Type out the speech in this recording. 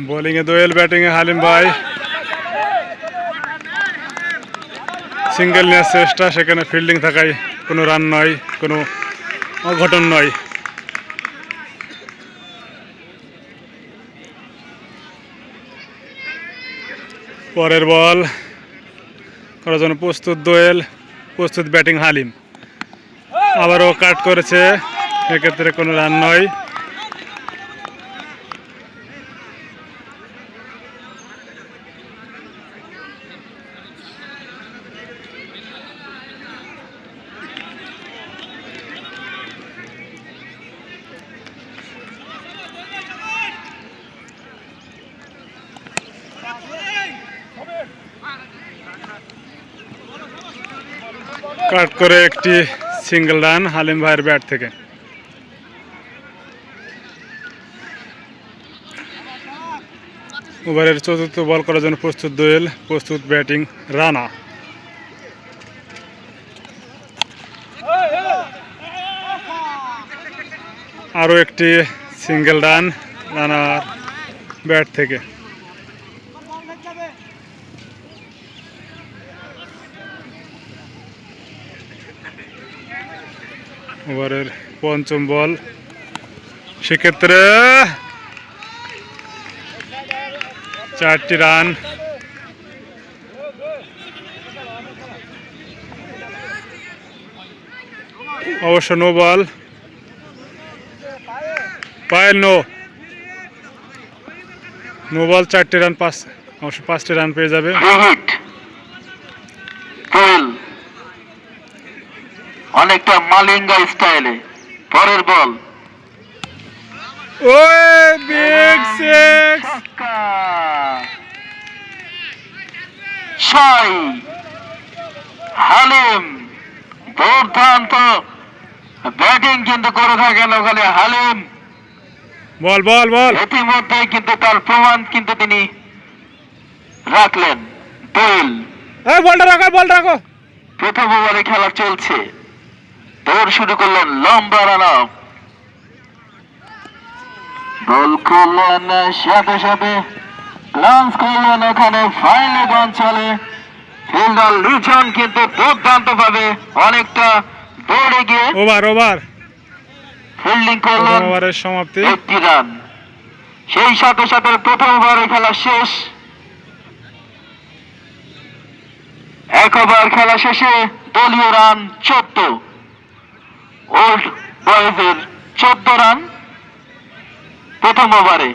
বোলিংয়ে দোয়েল ব্যাটিংয়ে হালিম ভাই। সিঙ্গেল নেওয়ার চেষ্টা, সেখানে ফিল্ডিং থাকায় কোনো রান নয়, কোনো অঘটন নয়। পরের বল, করার জন্য প্রস্তুত দোয়েল, প্রস্তুত ব্যাটিং হালিম। আবারও কাট করেছে, এক্ষেত্রে কোনো রান নয়। কাট করে একটি সিঙ্গেল রান হালিম ভাইয়ের ব্যাট থেকে। ওভারের চতুর্থ বল করার জন্য প্রস্তুত দোয়েল, প্রস্তুত ব্যাটিং রানা। আরও একটি সিঙ্গেল রান রানার ব্যাট থেকে। ওভারের পঞ্চম বল। সেক্ষেত্রে চারটি রান। অবশ্য নো বল। পায়েল নো। নো বল, চারটি রান, পাঁচ অবশ্য পাঁচটি রান পেয়ে যাবে। অনেকটা মালিঙ্গা স্টাইলে। পরের বল। ওই বিগ সিক্স। ছক্কা। হালিম। দুর্দান্ত। ব্যাটিং কিন্তু করে থাকেন ওখানে হালিম। বল বল বল। ইতিমধ্যে কিন্তু তার প্রমাণ কিন্তু তিনি রাখলেন। দোয়েল বলটা রাখো বলটা রাখো। প্রথম ওভারে খেলা চলছে। দৌড় শুরু করলেন লম্বা রানা বল করলেন সাথে সাথে লঞ্চ করলেন ওখানে ফাইনাল গান চলে। ফিল্ডার লিজন কিন্তু দুর্দান্ত ভাবে অনেকটা দৌড়ে গিয়ে ওভার ওভার। ফিল্ডিং করলেন। ওভারের সমাপ্তি। একটি রান। সেই সাথে সাথে প্রথম ওভারে খেলা শেষ। এক ওভার খেলা শেষে দলীয় রান চোদ্দ। ওল্ড বয়েজের চোদ্দ রান প্রথম ওভারে